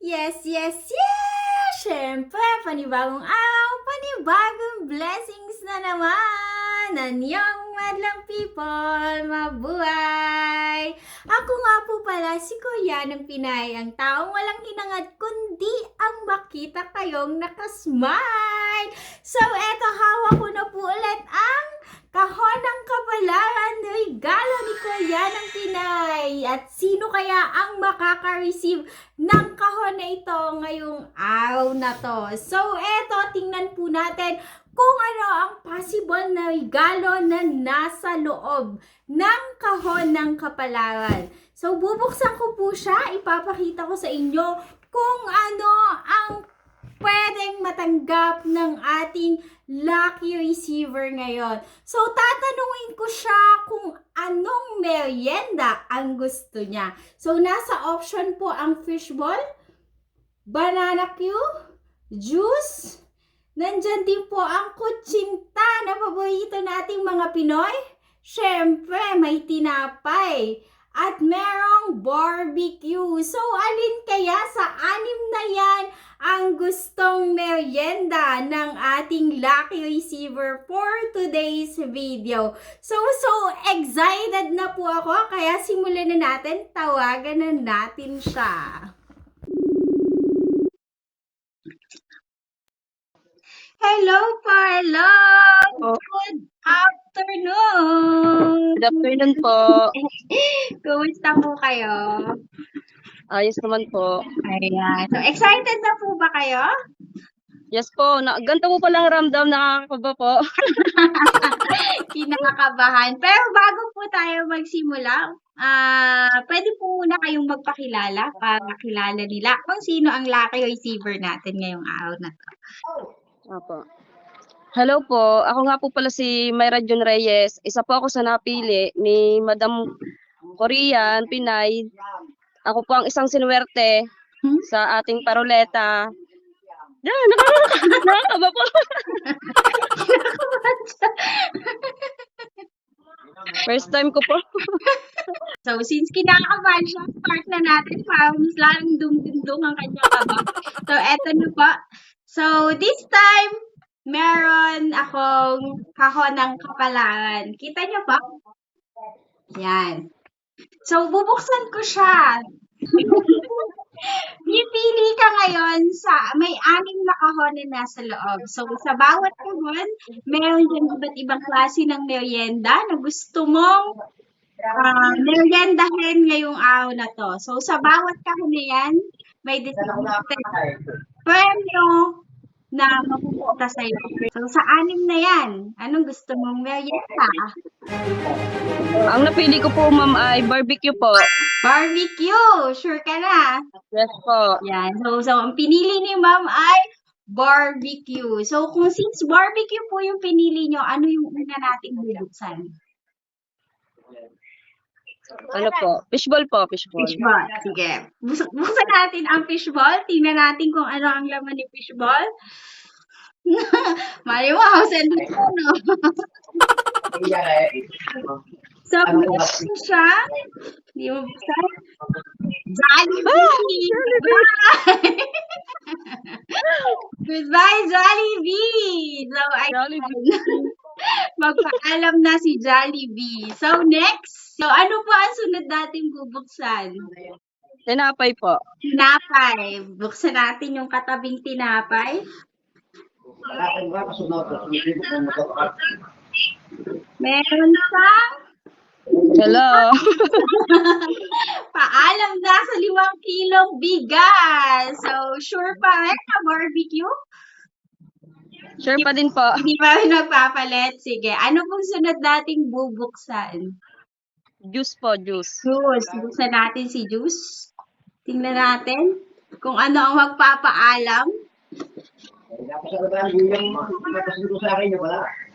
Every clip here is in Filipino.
Yes, yes, yes! Siyempre, panibagong araw, panibagong blessings na naman! Anyong madlang people, mabuhay! Ako nga po pala si Kuya ng Pinay, ang taong walang hinangad kundi ang makita kayong nakasmile! So, eto, hawak ko na po ulit ang kahon ng kabalaran regalo ni Kuya ng Pinay. At sino kaya ang makaka-receive ng kahon na ito ngayong araw na to? So, eto, tingnan po natin kung ano ang possible na regalo na nasa loob ng kahon ng kapalaran. So, bubuksan ko po siya. Ipapakita ko sa inyo kung ano ang pwedeng matanggap ng ating lucky receiver ngayon. So, tatanungin ko siya kung anong merienda ang gusto niya. So, nasa option po ang fishball, banana Q, juice, nandyan din po ang kutsinta na paborito nating mga Pinoy. Siyempre, may tinapay. At merong barbecue. So, alin kaya sa anim na yan ang gustong merienda ng ating lucky receiver for today's video. So, so excited na po ako, kaya simulan na natin, tawagan na natin siya. Hello, Parlo! Good afternoon! Good afternoon po. Kumusta po kayo? Ayos naman po. Ayan. So, excited na po ba kayo? Yes po. Na, ganito po palang ramdam nakakaba po. Kinakabahan. Pero bago po tayo magsimula, ah pwede po muna kayong magpakilala para makilala nila kung sino ang lucky receiver natin ngayong araw na to. Opo. Hello po. Ako nga po pala si Mayra Jun Reyes. Isa po ako sa napili ni Madam Korean, Pinay. Ako po ang isang sinuwerte Hmm? sa ating paroleta. Yeah, nakaka- nakakaba po. First time ko po. So, since kinakabahan siya, start na natin para mas lalong dumdumdum ang kanyang kaba. So, eto na po. So, this time, meron akong kahon ng kapalaran. Kita niyo ba? Yan. So, bubuksan ko siya. Pipili ka ngayon sa may anim na kahon na nasa loob. So, sa bawat kahon, meron dyan iba't ibang klase ng merienda na gusto mong uh, meriendahin ngayong araw na to. So, sa bawat kahon na yan, may designated premyo na mapupunta sa'yo. So, sa anim na yan, anong gusto mong merienda? Ang napili ko po, ma'am, ay barbecue po. Barbecue! Sure ka na? Yes po. Yan. So, so ang pinili ni ma'am ay barbecue. So, kung since barbecue po yung pinili nyo, ano yung una nating bubuksan? Ano po? Fishball po, fishball. Fishball. Sige. Bus- buksan natin ang fishball. Tingnan natin kung ano ang laman ni fishball. Mali mo, house and home, no? So, buksan siya. Hindi mo buksan. Jollibee! Goodbye! Goodbye, Jollibee! So, I Jollibee. Magpaalam na si Jollibee. So, next. So, ano po ang sunod nating bubuksan? Tinapay po. Tinapay. Buksan natin yung katabing tinapay. Meron siyang Hello. paalam na sa limang kilong bigas. So, sure pa rin na barbecue? Sure pa din po. Hindi pa rin nagpapalit. Sige, ano pong sunod nating bubuksan? Juice po, juice. Juice. Buksan natin si Juice. Tingnan natin kung ano ang magpapaalam.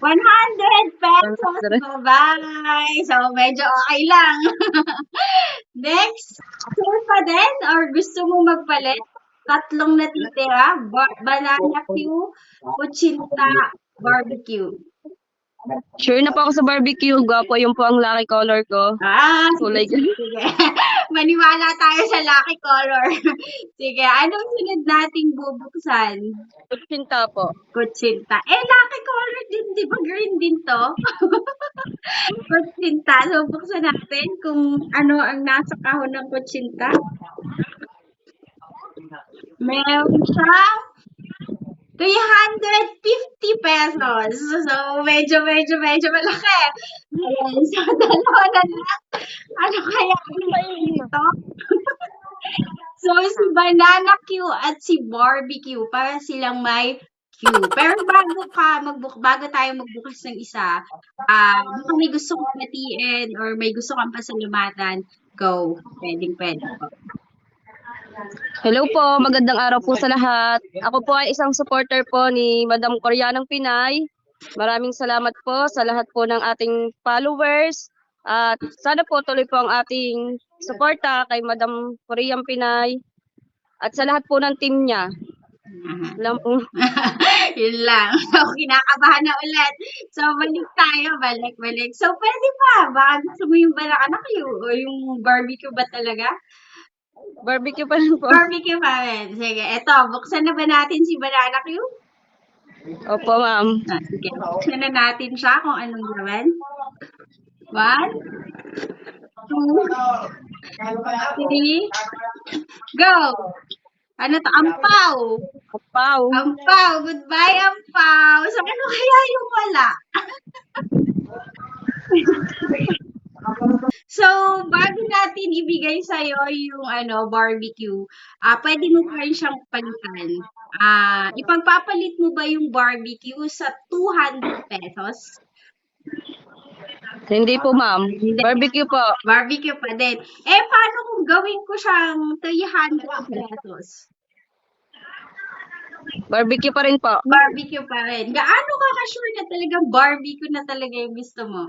100 pesos. 100. Bye-bye. So, medyo okay lang. Next, sure pa din or gusto mo magpalit? Tatlong natitira. Ba- banana Q, kuchinta, barbecue. Sure na po ako sa barbecue. Gwapo, yun po ang lucky color ko. Ah, Kulay sige. sige. Maniwala tayo sa lucky color. sige, anong sunod nating bubuksan? Kutsinta po. Kutsinta. Eh, lucky color din, di ba green din to? kutsinta. So, buksan natin kung ano ang nasa kahon ng kutsinta. Meron siyang 350 pesos. So, medyo, medyo, medyo malaki. Ayan. So, dalawa na lang. Ano kaya ito? so, si Banana Q at si Barbecue, para silang may Q. Pero bago ka magbuk bago tayo magbukas ng isa, ah, baka may gusto kang batiin or may gusto kang pasalamatan, go. Pwedeng pwede po. Hello po, magandang araw po sa lahat. Ako po ay isang supporter po ni Madam Koreanang Pinay. Maraming salamat po sa lahat po ng ating followers. At sana po tuloy po ang ating suporta kay Madam Koreang Pinay. At sa lahat po ng team niya. Alam po. Yun lang. So, kinakabahan na ulit. So, balik tayo. Balik, balik. So, pwede pa. Baka gusto mo yung balak anak o yung barbecue ba talaga? Barbecue pa rin po. Barbecue pa rin. Sige, eto. Buksan na ba natin si Banana Q? Opo, ma'am. Ah, sige. Buksan na natin siya kung anong laman. One, two, three, go! Ano to? Ampaw! Wow. Ampaw! Goodbye, Ampaw! So, ano kaya yung wala? so, bago natin ibigay sa'yo yung ano, barbecue, ah pwede mo pa rin siyang palitan. Ah, ipagpapalit mo ba yung barbecue sa 200 pesos? Hindi po, ma'am. Barbecue po. Barbecue pa din. Eh, paano kung gawin ko siyang 300 pesos? Barbecue pa rin po. Barbecue pa rin. Gaano ka ka-sure na talagang barbecue na talaga yung gusto mo?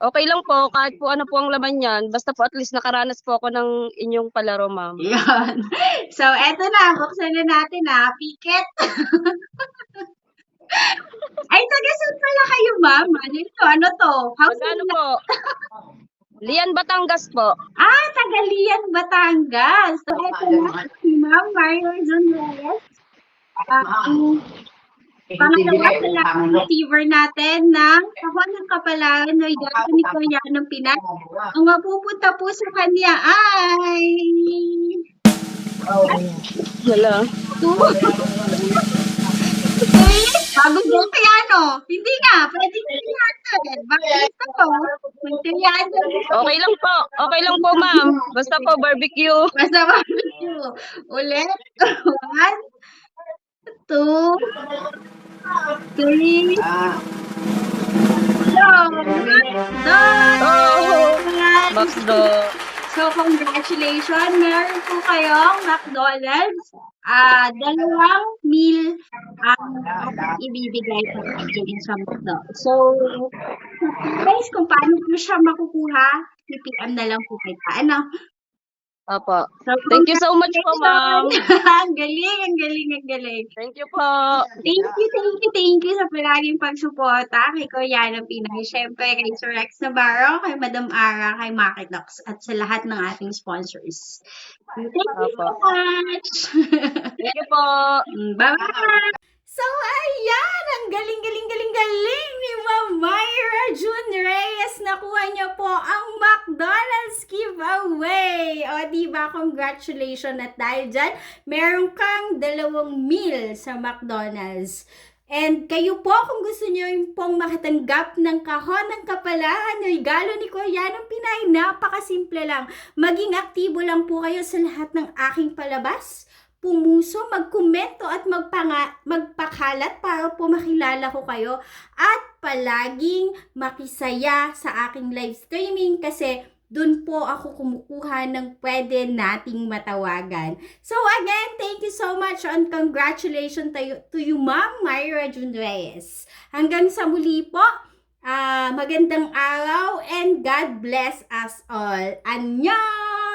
Okay lang po, kahit po ano po ang laman niyan. Basta po at least nakaranas po ako ng inyong palaro, ma'am. Yan. So, eto na. Buksan na natin ha. Piket. Ay, taga-saan pala kayo, ma'am? Ano ito? Ano to? House Magkano po? Lian Batangas po. Ah, Tagalian, Batangas. So, eto na. Si Ma'am Mario John Reyes. Ang pangalawa sa lahat receiver natin ng kahon ng kapalaran ng Igado ni Korea ng Pinas. Ang mapupunta po sa kanya ay... Wala. Two. Three. Bagong goal kaya no? Hindi nga. Pwede natin. Bakit ito? Magtayaan Okay lang po. Okay lang po, ma'am. Basta po barbecue. Basta barbecue. Ulit. One. Two. Three. Done. Oh, Maxdo. So, congratulations. Meron po kayong McDonald's. Ah, dalawang meal ang ibibigay po natin sa McDo. So, guys, kung paano po siya makukuha, PPM na lang po kita. Ano? Opo. So, Thank you so much po, ma'am. ang galing, ang galing, ang galing. Thank you po. Thank you, thank you, thank you sa palaging pagsuporta kay Korean ng Pinay. Siyempre, kay Sir Rex Navarro, kay Madam Ara, kay Market Docs, at sa lahat ng ating sponsors. Thank you so much! Thank you po. Bye-bye! So, ayan! Ang galing-galing-galing-galing ni Ma'am Myra June Reyes. Nakuha niya po ang McDonald's giveaway. O, diba? Congratulations. At dahil dyan, meron kang dalawang meal sa McDonald's. And kayo po, kung gusto nyo yung pong makatanggap ng kahon ng kapalaran, regalo ni Kuya ng Pinay, napakasimple lang. Maging aktibo lang po kayo sa lahat ng aking palabas pumuso, magkomento at magpanga, magpakalat para po makilala ko kayo at palaging makisaya sa aking live streaming kasi dun po ako kumukuha ng pwede nating matawagan. So again, thank you so much and congratulations to you, to you Ma'am Myra June Reyes. Hanggang sa muli po, ah, magandang araw and God bless us all. Annyeong!